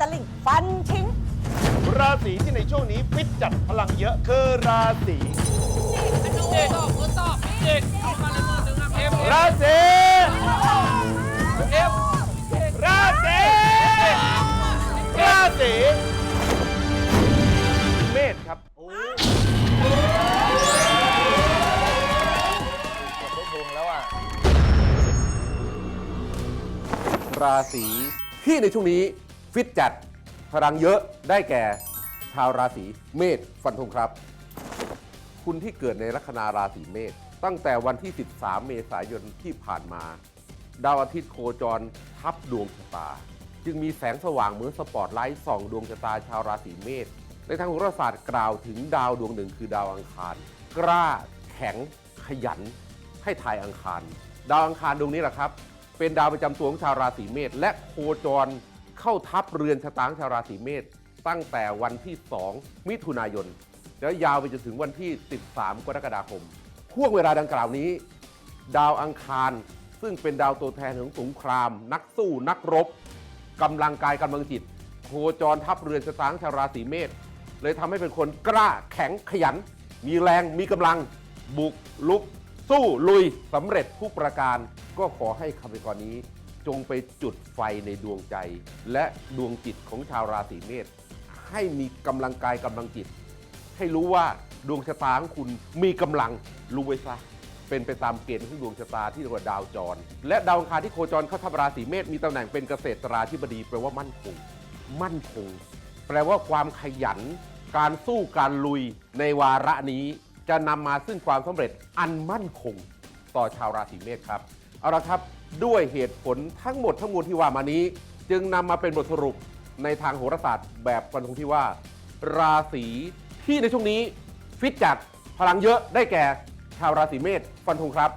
ตะลิงฟันทิ้ง ราศีที่ในช่วงนี้ฟิตจัดพลังเยอะคือราศีเด็กมือตอบเด็กเอามาเลยมือหนึ่งครับเอ็มราศีเอ็มราศีราศีเมษครับแล้วอะราศีที่ในช่วงนี้ ฟิตจัดพลังเยอะได้แก่ชาวราศีเมษฟันธงครับ คุณที่เกิดในลัคนาราศีเมษตั้งแต่วันที่ 13 เมษายนที่ผ่านมา ดาวอาทิตย์โคจรทับดวงชะตา จึงมีแสงสว่างเหมือนสปอตไลท์ส่องดวงชะตาชาวราศีเมษในทางโหราศาสตร์กล่าวถึงดาวดวงหนึ่งคือดาวอังคาร กล้าแข็งขยัน ให้ทายอังคาร ดาวอังคารดวงนี้แหละครับ เป็นดาวประจำตัวของชาวราศีเมษและโคจร เข้าทับเรือนชะตาของชาวราศีเมษตั้งแต่วันที่ 2 มิถุนายน แล้วยาวไปจนถึงวันที่ 13 กรกฎาคมห่วงเวลาดังกล่าวนี้ ดาวอังคาร ซึ่งเป็นดาวตัวแทนของสงคราม นักสู้นักรบกำลังกายกำลังจิตโคจรทับเรือนชะตาของชาวราศีเมษเลยทำให้เป็นคนกล้าแข็งขยัน มีแรงมีกำลัง บุกลุก สู้ลุยสำเร็จทุกประการ ก็ขอให้คำพยากรณ์นี้ จงไปจุดไฟในดวงใจ และดวงจิตของชาวราศีเมษให้มีกำลังกายกำลังจิต ให้รู้ว่าดวงชะตาของคุณมีกำลังรู้ไว้ซะเป็นไปตามเกณฑ์ของดวงชะตาที่เรียกว่าดาวจร และดาวอังคารที่โคจรเข้าทับราศีเมษมีตำแหน่งเป็นเกษตราธิบดีแปลว่ามั่นคง มั่นคง แปลว่าความขยัน การสู้การลุยในวาระนี้จะนำมาซึ่งความสำเร็จอันมั่นคง ต่อชาวราศีเมษครับ เอาละครับด้วยเหตุผลทั้งหมดทั้งมวลที่ว่ามานี้ จึงนำมาเป็นบทสรุปในทางโหราศาสตร์แบบฟันธงที่ว่า ราศีที่ในช่วงนี้ ฟิตจัดพลังเยอะได้แก่ ชาวราศีเมษฟันธงครับ